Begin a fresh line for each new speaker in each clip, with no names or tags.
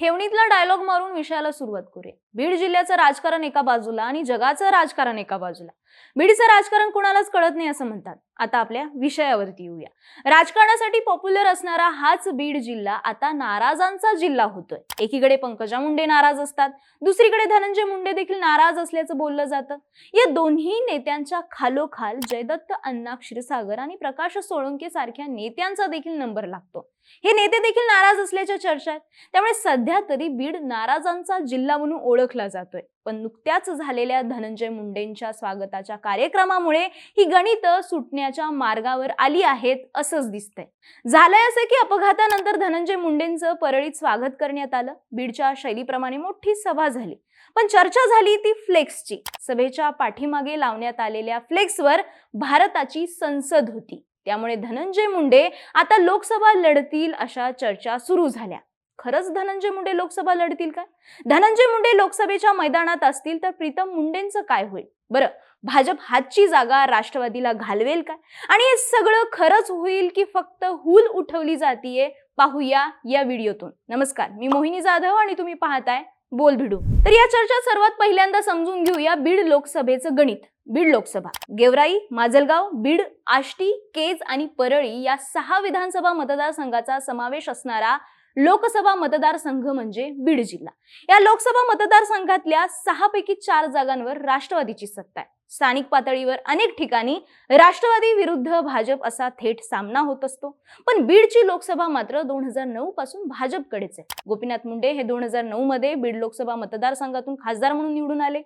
ठेवणीतला dialogue मारून विषयाला सुरुवात करूया. बीड जिल्ह्याचं राजकारण एका बाजूला आणि जगाचं राजकारण एका बाजूला. बीडचं राजकारण कुणालाच कळत नाही असं म्हणतात. आता आपल्या विषयावरती येऊया. राजकारणासाठी पॉप्युलर असणारा हाच बीड जिल्हा आता नाराजांचा जिल्हा होतोय. एकीकडे पंकजा मुंडे नाराज असतात. दुसरीकडे धनंजय मुंडे देखील नाराज असल्याचं बोललं जातं. या दोन्ही नेत्यांच्या खालोखाल जयदत्त अण्णा क्षीरसागर आणि प्रकाश सोळंके सारख्या नेत्यांचा देखील नंबर लागतो. हे नेते देखील नाराज असल्याच्या चर्चा आहेत. त्यामुळे सध्या तरी बीड नाराजांचा जिल्हा म्हणून ओळखला जातोय. पण नुकत्याच झालेल्या धनंजय मुंडेंच्या स्वागताच्या कार्यक्रमामुळे ही गणितं सुटण्याच्या मार्गावर आली आहेत असंच दिसतंय. झालंय असं की अपघातानंतर धनंजय मुंडेंचं परळीत स्वागत करण्यात आलं. बीडच्या शैलीप्रमाणे मोठी सभा झाली. पण चर्चा झाली ती फ्लेक्सची. सभेच्या पाठीमागे लावण्यात आलेल्या फ्लेक्सवर भारताची संसद होती. त्यामुळे धनंजय मुंडे आता लोकसभा लढतील अशा चर्चा सुरू झाल्या. खरंच धनंजय मुंडे लोकसभा लढतील काय धनंजय मुंडे लोकसभेच्या मैदानात असतील तर प्रीतम मुंडेंचं काय होईल? बरं भाजप हातची जागा राष्ट्रवादीला घालवेल काय आणि हे सगळं खरंच होईल की फक्त हूल उठवली जातीये? पाहूया या व्हिडिओतून. नमस्कार मी मोहिनी जाधव आणि तुम्ही पाहताय बोल भिडू. तर या चर्चा सर्वात पहिल्यांदा समजून घेऊया बीड लोकसभेचं गणित. बीड लोकसभा. गेवराई माजलगाव बीड आष्टी केज आणि परळी या सहा विधानसभा मतदारसंघाचा समावेश असणारा लोकसभा मतदारसंघ म्हणजे बीड जिल्हा. या लोकसभा मतदारसंघातल्या सहा पैकी चार जागांवर राष्ट्रवादीची सत्ता आहे. स्थानिक पातळीवर अनेक ठिकाणी राष्ट्रवादी विरुद्ध भाजप असा थेट सामना होत असतो. पण बीडची लोकसभा मात्र दोन हजार नऊ पासून भाजपकडेच आहे. गोपीनाथ मुंडे हे दोन हजार नऊ मध्ये बीड लोकसभा मतदारसंघातून खासदार म्हणून निवडून आले.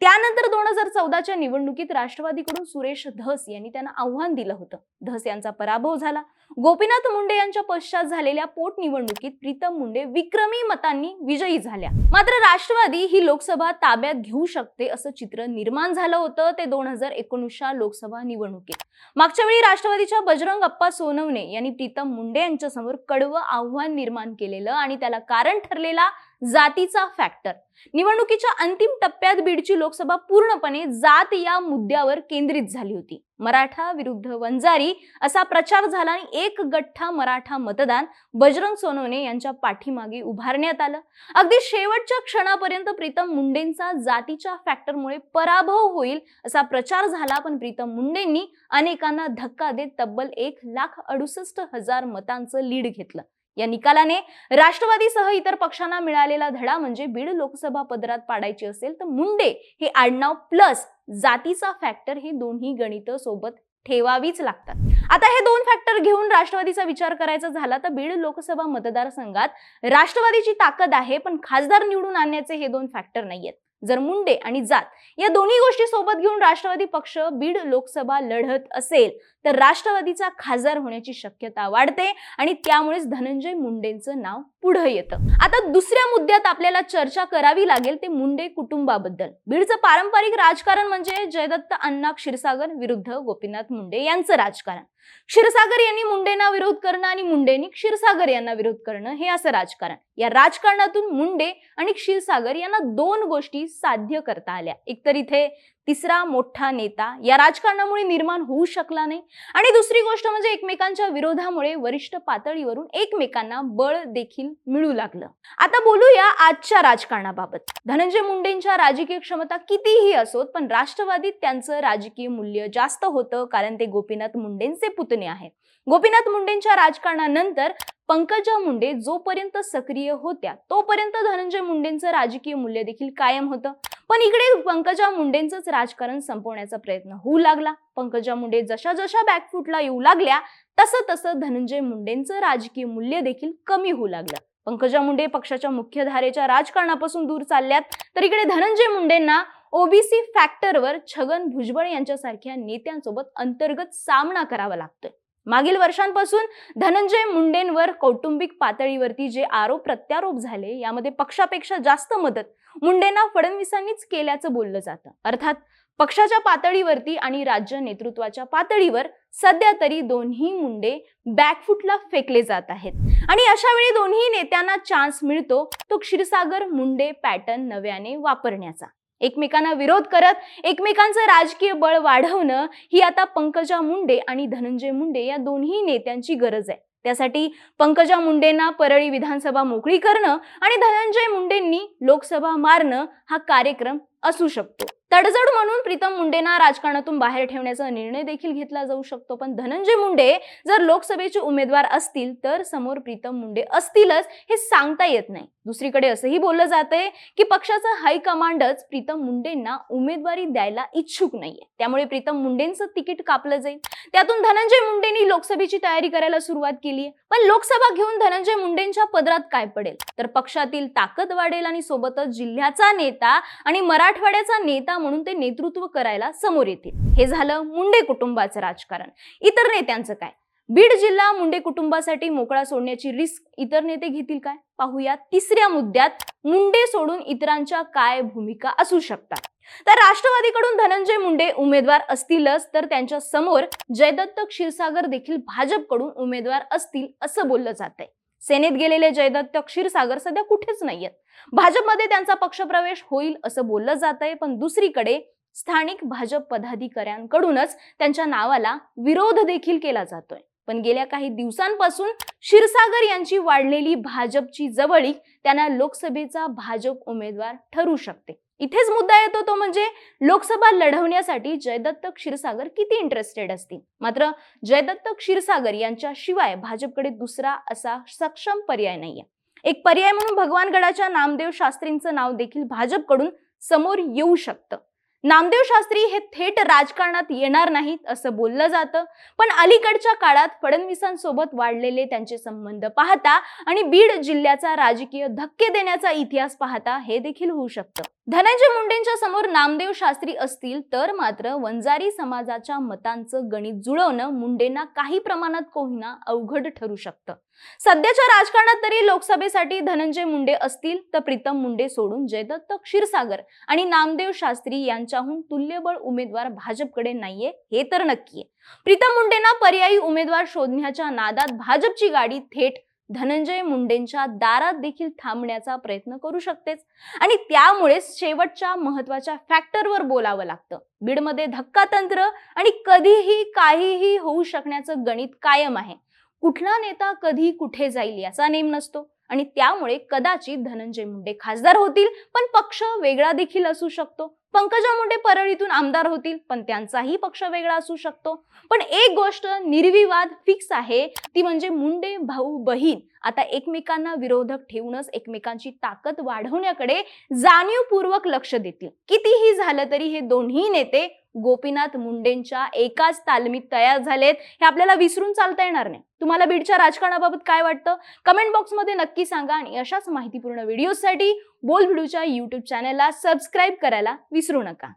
त्यानंतर दोन हजार चौदाच्या निवडणुकीत राष्ट्रवादीकडून सुरेश धस यांनी त्यांना आव्हान दिलं होतं. धस यांचा पराभव झाला. गोपीनाथ मुंडे यांच्या पश्चात झालेल्या पोटनिवडणुकीत प्रीतम मुंडे विक्रमी मतांनी विजयी झाल्या. मात्र राष्ट्रवादी ही लोकसभा ताब्यात घेऊ शकते असं चित्र निर्माण झालं होतं. ते दोन हजार एकोणीसच्या लोकसभा निवडणुकीत. मागच्या वेळी राष्ट्रवादीच्या बजरंग अप्पा सोनवणे यांनी प्रीतम मुंडे यांच्यासमोर कडवं आव्हान निर्माण केलेलं आणि त्याला कारण ठरलेला जातीचा फॅक्टर निवडणुकीच्या अंतिम टप्प्यात बीडची लोकसभा पूर्णपणे जात या मुद्द्यावर केंद्रित झाली होती. मराठा विरुद्ध वंजारी असा प्रचार झाला आणि एक गठ्ठा मराठा मतदान बजरंग सोनवणे यांच्या पाठीमागे उभारण्यात आलं. अगदी शेवटच्या क्षणापर्यंत प्रीतम मुंडेंचा जातीच्या फॅक्टरमुळे पराभव होईल असा प्रचार झाला पण प्रीतम मुंडेंनी अनेकांना धक्का देत तब्बल एक लाख अडुसष्ट हजार मतांचं लीड घेतलं. या निकालाने राष्ट्रवादीसह इतर पक्षांना मिळालेला धडा म्हणजे बीड लोकसभा पदरात पाडायची असेल तर मुंडे हे आडनाव प्लस जातीचा फॅक्टर हे दोन्ही गणित सोबत ठेवावीच लागतात. आता हे दोन फॅक्टर घेऊन राष्ट्रवादीचा विचार करायचा झाला तर बीड लोकसभा मतदारसंघात राष्ट्रवादीची ताकद आहे पण खासदार निवडून आणण्याचे हे दोन फॅक्टर नाहीयेत. जर मुंडे आणि जात या दोन्ही गोष्टी सोबत घेऊन राष्ट्रवादी पक्ष बीड लोकसभा लढत असेल तर राष्ट्रवादीचा खासदार होण्याची शक्यता वाढते आणि त्यामुळेच धनंजय मुंडेंचं नाव पुढे येतं. आता दुसऱ्या मुद्द्यात आपल्याला चर्चा करावी लागेल ते मुंडे कुटुंबाबद्दल. बीडचं पारंपरिक राजकारण म्हणजे जयदत्त अण्णा क्षीरसागर विरुद्ध गोपीनाथ मुंडे यांचं राजकारण. क्षीरसागर यांनी मुंडेंना विरोध करणं आणि मुंडेंनी क्षीरसागर यांना विरोध करणं हे असं राजकारण. या राजकारणातून मुंडे आणि क्षीरसागर यांना दोन गोष्टी साध्य करता आल्या. एकतर इथे तिसरा मोठा नेता या राजकारणामुळे निर्माण होऊ शकला नाही आणि दुसरी गोष्ट म्हणजे एकमेकांच्या विरोधामुळे वरिष्ठ पातळीवरून एकमेकांना बळ देखील मिळू लागलं. आता बोलूया आजच्या राजकारणाबाबत. धनंजय मुंडेंच्या राजकीय क्षमता कितीही असोत पण राष्ट्रवादीत त्यांचं राजकीय मूल्य जास्त होतं कारण ते गोपीनाथ मुंडेंचे पुतणे आहेत. गोपीनाथ मुंडेंच्या राजकारणानंतर पंकजा मुंडे जोपर्यंत सक्रिय होत्या तोपर्यंत धनंजय मुंडेंचं राजकीय मूल्य देखील कायम होतं. पण इकडे पंकजा मुंडेंचंच राजकारण संपवण्याचा प्रयत्न होऊ लागला. पंकजा मुंडे जशा जशा बॅकफुटला येऊ लागल्या तसं तसं धनंजय मुंडेंचं राजकीय मूल्य देखील कमी होऊ लागलं. पंकजा मुंडे पक्षाच्या मुख्यधारेच्या राजकारणापासून दूर चालल्यात. तर इकडे धनंजय मुंडेंना ओबीसी फॅक्टरवर छगन भुजबळ यांच्यासारख्या नेत्यांसोबत अंतर्गत सामना करावा लागतोय. मागील वर्षांपासून धनंजय मुंडेंवर कौटुंबिक पातळीवरती जे आरोप प्रत्यारोप झाले यामध्ये पक्षापेक्षा जास्त मदत मुंडेंना फडणवीसांनीच केल्याचं बोललं जातं. अर्थात पक्षाच्या पातळीवरती आणि राज्य नेतृत्वाच्या पातळीवर सध्या तरी दोन्ही मुंडे बॅकफुटला फेकले जात आहेत. आणि अशा वेळी दोन्ही नेत्यांना चान्स मिळतो तो क्षीरसागर मुंडे पॅटर्न नव्याने वापरण्याचा. एकमेकांना विरोध करत एकमेकांचं राजकीय बळ वाढवणं ही आता पंकजा मुंडे आणि धनंजय मुंडे या दोन्ही नेत्यांची गरज आहे. त्यासाठी पंकजा मुंडेंना परळी विधानसभा मोकळी करणं आणि धनंजय मुंडेंनी लोकसभा मारणं हा कार्यक्रम असू शकतो. तडजड म्हणून प्रीतम मुंडेंना राजकारणातून बाहेर ठेवण्याचा निर्णय देखील घेतला जाऊ शकतो. पण धनंजय मुंडे जर लोकसभेचे उमेदवार असतील तर समोर प्रीतम मुंडे असतीलच हे सांगता येत नाही. दुसरीकडे असंही बोललं जातंय की पक्षाचा हायकमांडच प्रीतम मुंडेंना उमेदवारी द्यायला इच्छुक नाहीये. त्यामुळे प्रीतम मुंडेंचं तिकीट कापलं जाईल. त्यातून धनंजय मुंडेंनी लोकसभेची तयारी करायला सुरुवात केली आहे पण लोकसभा घेऊन धनंजय मुंडेंच्या पदरात काय पडेल? तर पक्षातील ताकद वाढेल आणि सोबतच जिल्ह्याचा नेता आणि मराठवाड्याचा नेता म्हणून ते नेतृत्व करायला समोर येतील. हे झालं मुंडे कुटुंबाचं राजकारण. इतर नेत्यांचं काय? बीड जिल्हा मुंडे कुटुंबासाठी मोकळा सोडण्याची रिस्क इतर नेते घेतील काय? पाहूया. तिसऱ्या मुद्द्यात मुंडे सोडून इतरांच्या काय भूमिका असू शकतात? तर राष्ट्रवादीकडून धनंजय मुंडे उमेदवार असतीलच तर त्यांच्यासमोर जयदत्त क्षीरसागर देखील भाजपकडून उमेदवार असतील असं बोललं जात आहे सेनेत गेलेले जयदत्त क्षीरसागर सध्या कुठेच नाहीयेत. भाजपमध्ये त्यांचा पक्षप्रवेश होईल असं बोललं जात आहे पण दुसरीकडे स्थानिक भाजप पदाधिकाऱ्यांकडूनच त्यांच्या नावाला विरोध देखील केला जातोय. पण गेल्या काही दिवसांपासून क्षीरसागर यांची वाढलेली भाजपची जवळीक त्यांना लोकसभेचा भाजप उमेदवार ठरू शकते. इथेच मुद्दा येतो तो म्हणजे लोकसभा लढवण्यासाठी जयदत्त क्षीरसागर किती इंटरेस्टेड असतील? मात्र जयदत्त क्षीरसागर यांच्याशिवाय भाजपकडे दुसरा असा सक्षम पर्याय नाहीये. एक पर्याय म्हणून भगवानगडाच्या नामदेव शास्त्रींचं नाव देखील भाजपकडून समोर येऊ शकतं. नामदेव शास्त्री हे थेट राजकारणात येणार नाहीत असं बोललं जातं. पण अलीकडच्या काळात फडणवीसांसोबत वाढलेले त्यांचे संबंध पाहता आणि बीड जिल्ह्याचा राजकीय धक्के देण्याचा इतिहास पाहता हे देखील होऊ शकतं. धनंजय मुंडेंच्या समोर नामदेव शास्त्री असतील तर मात्र वंजारी समाजाच्या मतांचं गणित जुळवणं मुंडेंना काही प्रमाणात कोहिना अवघड ठरू शकतं. सध्याच्या राजकारणात तरी लोकसभेसाठी धनंजय मुंडे असतील तर प्रीतम मुंडे सोडून जयदत्त क्षीरसागर आणि नामदेव शास्त्री यांच्याहून तुल्यबळ उमेदवार भाजपकडे नाहीये हे तर नक्की आहे प्रीतम मुंडेंना पर्यायी उमेदवार शोधण्याच्या नादात भाजपची गाडी थेट धनंजय मुंडेंच्या दारात देखील थांबण्याचा प्रयत्न करू शकतेच. आणि त्यामुळेच शेवटच्या महत्त्वाच्या फॅक्टरवर बोलावं लागतं. बीडमध्ये धक्का तंत्र आणि कधीही काहीही होऊ शकण्याचं गणित कायम आहे. कुठला नेता कधी कुठे जाईल याचा नेम नसतो. आणि त्यामुळे कदाचित धनंजय मुंडे खासदार होतील पण पक्ष वेगळा देखील असू शकतो. पंकजा मुंडे परळीतून आमदार होतील पण त्यांचाही पक्ष वेगळा असू शकतो. पण एक गोष्ट निर्विवाद फिक्स आहे ती म्हणजे मुंडे भाऊ बहीण. आता एकमेकांना विरोधक ठेवूनच एकमेकांची ताकद वाढवण्याकडे जाणीवपूर्वक लक्ष देतील. कितीही झालं तरी हे दोन्ही नेते गोपीनाथ मुंडेंच्या एकाच तालमीत तयार झालेत हे आपल्याला विसरून चालता येणार नाही. तुम्हाला बीडच्या राजकारणाबाबत काय वाटतं? कमेंट बॉक्समध्ये नक्की सांगा आणि अशाच माहितीपूर्ण व्हिडिओसाठी बोल युट्यूब चॅनलला सबस्क्राईब करायला विसरू नका.